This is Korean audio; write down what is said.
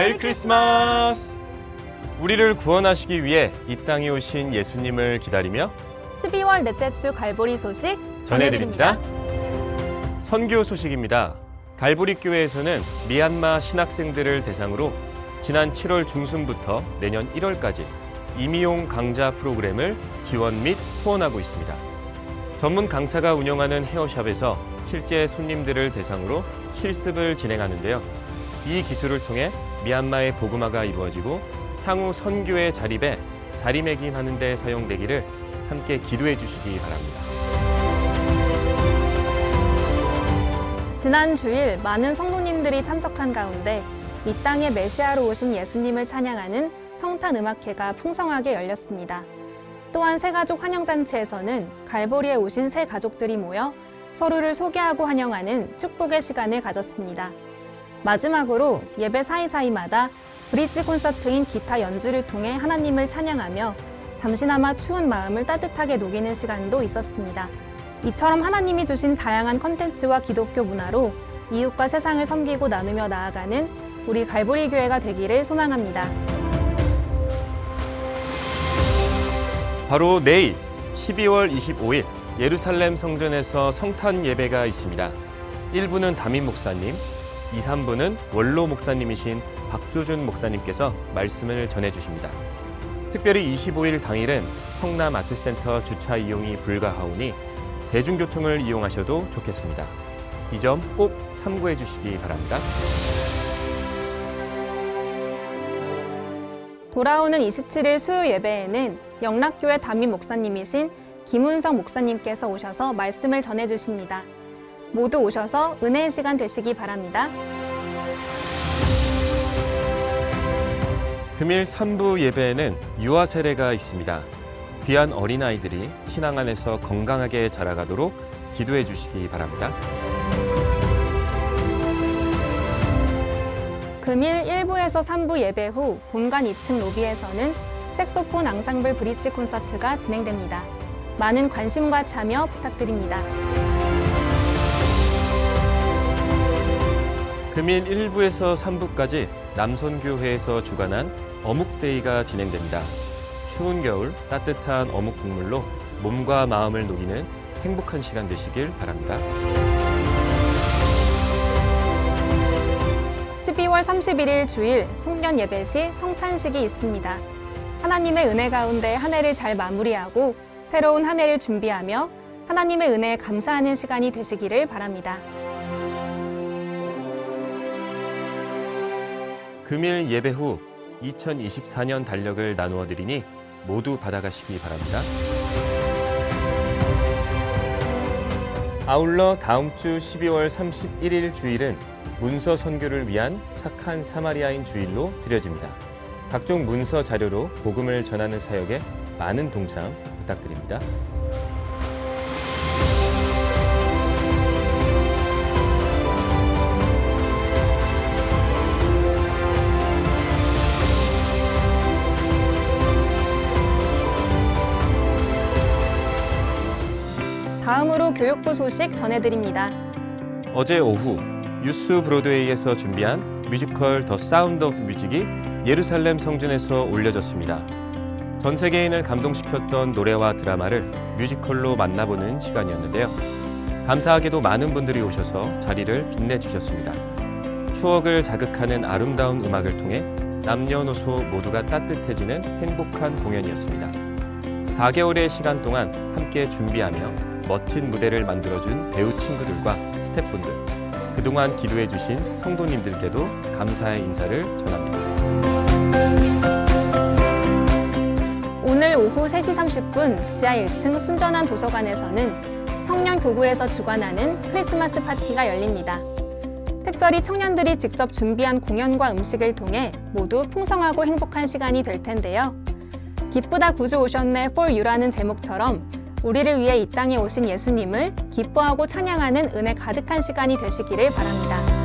메리 크리스마스! 우리를 구원하시기 위해 이 땅에 오신 예수님을 기다리며 12월 넷째 주 갈보리 소식 전해드립니다. 선교 소식입니다. 갈보리 교회에서는 미얀마 신학생들을 대상으로 지난 7월 중순부터 내년 1월까지 임의용 강좌 프로그램을 지원 및 후원하고 있습니다. 전문 강사가 운영하는 헤어샵에서 실제 손님들을 대상으로 실습을 진행하는데요. 이 기술을 통해 미얀마의 복음화가 이루어지고 향후 선교의 자립에 자리매김하는 데 사용되기를 함께 기도해 주시기 바랍니다. 지난 주일 많은 성도님들이 참석한 가운데 이 땅에 메시아로 오신 예수님을 찬양하는 성탄 음악회가 풍성하게 열렸습니다. 또한 새가족 환영잔치에서는 갈보리에 오신 새 가족들이 모여 서로를 소개하고 환영하는 축복의 시간을 가졌습니다. 마지막으로 예배 사이사이마다 브릿지 콘서트인 기타 연주를 통해 하나님을 찬양하며 잠시나마 추운 마음을 따뜻하게 녹이는 시간도 있었습니다. 이처럼 하나님이 주신 다양한 컨텐츠와 기독교 문화로 이웃과 세상을 섬기고 나누며 나아가는 우리 갈보리 교회가 되기를 소망합니다. 바로 내일 12월 25일 예루살렘 성전에서 성탄 예배가 있습니다. 1부는 담임 목사님, 2, 3부는 원로 목사님이신 박조준 목사님께서 말씀을 전해 주십니다. 특별히 25일 당일은 성남 아트센터 주차 이용이 불가하오니 대중교통을 이용하셔도 좋겠습니다. 이 점 꼭 참고해 주시기 바랍니다. 돌아오는 27일 수요 예배에는 영락교회 담임 목사님이신 김운성 목사님께서 오셔서 말씀을 전해 주십니다. 모두 오셔서 은혜의 시간 되시기 바랍니다. 금일 3부 예배에는 유아 세례가 있습니다. 귀한 어린아이들이 신앙 안에서 건강하게 자라가도록 기도해 주시기 바랍니다. 금일 1부에서 3부 예배 후 본관 2층 로비에서는 색소폰 앙상블 브릿지 콘서트가 진행됩니다. 많은 관심과 참여 부탁드립니다. 금일 1부에서 3부까지 남선교회에서 주관한 어묵데이가 진행됩니다. 추운 겨울 따뜻한 어묵 국물로 몸과 마음을 녹이는 행복한 시간 되시길 바랍니다. 12월 31일 주일 송년 예배 시 성찬식이 있습니다. 하나님의 은혜 가운데 한 해를 잘 마무리하고 새로운 한 해를 준비하며 하나님의 은혜에 감사하는 시간이 되시기를 바랍니다. 금일 예배 후 2024년 달력을 나누어 드리니 모두 받아가시기 바랍니다. 아울러 다음 주 12월 31일 주일은 문서 선교를 위한 착한 사마리아인 주일로 드려집니다. 각종 문서 자료로 복음을 전하는 사역에 많은 동참 부탁드립니다. 다음으로 교육부 소식 전해드립니다. 어제 오후 유스 브로드웨이에서 준비한 뮤지컬 더 사운드 오브 뮤직이 예루살렘 성전에서 올려졌습니다. 전 세계인을 감동시켰던 노래와 드라마를 뮤지컬로 만나보는 시간이었는데요. 감사하게도 많은 분들이 오셔서 자리를 빛내주셨습니다. 추억을 자극하는 아름다운 음악을 통해 남녀노소 모두가 따뜻해지는 행복한 공연이었습니다. 4개월의 시간 동안 함께 준비하며 멋진 무대를 만들어준 배우 친구들과 스태프분들, 그동안 기도해주신 성도님들께도 감사의 인사를 전합니다. 오늘 오후 3시 30분 지하 1층 순전한 도서관에서는 청년 교구에서 주관하는 크리스마스 파티가 열립니다. 특별히 청년들이 직접 준비한 공연과 음식을 통해 모두 풍성하고 행복한 시간이 될 텐데요. 기쁘다 구주 오셨네 for you라는 제목처럼 우리를 위해 이 땅에 오신 예수님을 기뻐하고 찬양하는 은혜 가득한 시간이 되시기를 바랍니다.